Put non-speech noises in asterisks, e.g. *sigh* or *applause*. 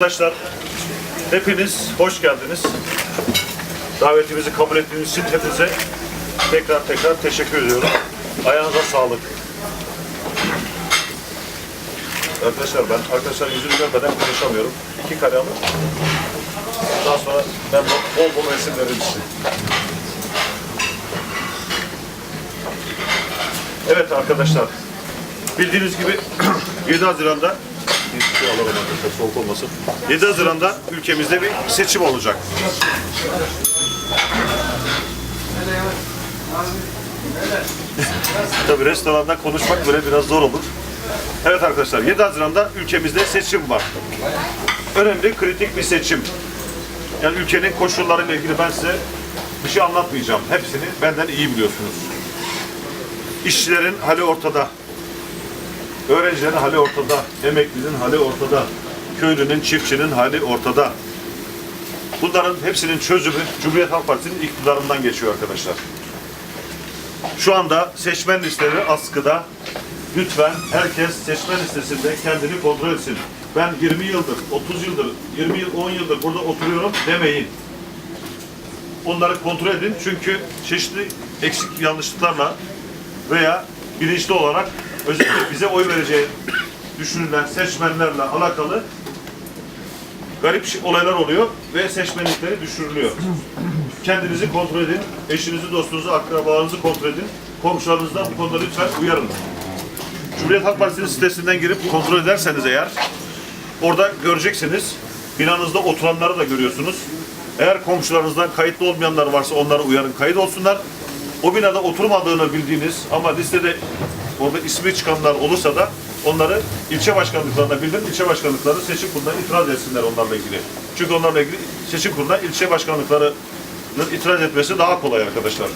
Arkadaşlar hepiniz hoş geldiniz. Davetimizi kabul ettiğiniz için hepinize tekrar tekrar teşekkür ediyorum. Ayağınıza sağlık. Arkadaşlar ben arkadaşlar yüzünü görmeden konuşamıyorum. İki alın. Daha sonra ben bol bol resim veririm size. Evet arkadaşlar. Bildiğiniz gibi *clears throat* 7 Haziran'da bir şey alalım arkadaşlar soğuk olmasın. 7 Haziran'da ülkemizde bir seçim olacak. Tabii restoranda konuşmak böyle biraz zor olur. Evet arkadaşlar 7 Haziran'da ülkemizde seçim var. Önemli, kritik bir seçim. Yani ülkenin koşullarıyla ilgili ben size bir şey anlatmayacağım. Hepsini benden iyi biliyorsunuz. İşçilerin hali ortada. Öğrencilerin hali ortada. Emeklinin hali ortada. Köylünün, çiftçinin hali ortada. Bunların hepsinin çözümü Cumhuriyet Halk Partisi'nin iktidarından geçiyor arkadaşlar. Şu anda seçmen listeleri askıda. Lütfen herkes seçmen listesinde kendini kontrol etsin. Ben 20 yıldır, 30 yıldır, 20 yıl, 10 yıldır burada oturuyorum demeyin. Onları kontrol edin çünkü çeşitli eksik yanlışlıklarla veya bilinçli olarak özellikle bize oy vereceği düşünülen seçmenlerle alakalı garip olaylar oluyor ve seçmenlikleri düşürülüyor. Kendinizi kontrol edin, eşinizi, dostunuzu, akrabalarınızı kontrol edin. Komşularınızdan bu konuda lütfen uyarın. Cumhuriyet Halk Partisi'nin sitesinden girip kontrol ederseniz eğer, orada göreceksiniz, binanızda oturanları da görüyorsunuz. Eğer komşularınızdan kayıtlı olmayanlar varsa onları uyarın, kayıt olsunlar. O binada oturmadığını bildiğiniz ama listede orada ismi çıkanlar olursa da onları ilçe başkanlıklarına bildirin. İlçe başkanlıkları seçim kuruluna itiraz etsinler onlarla ilgili. Çünkü onlarla ilgili seçim kuruluna ilçe başkanlıklarının itiraz etmesi daha kolay arkadaşlar.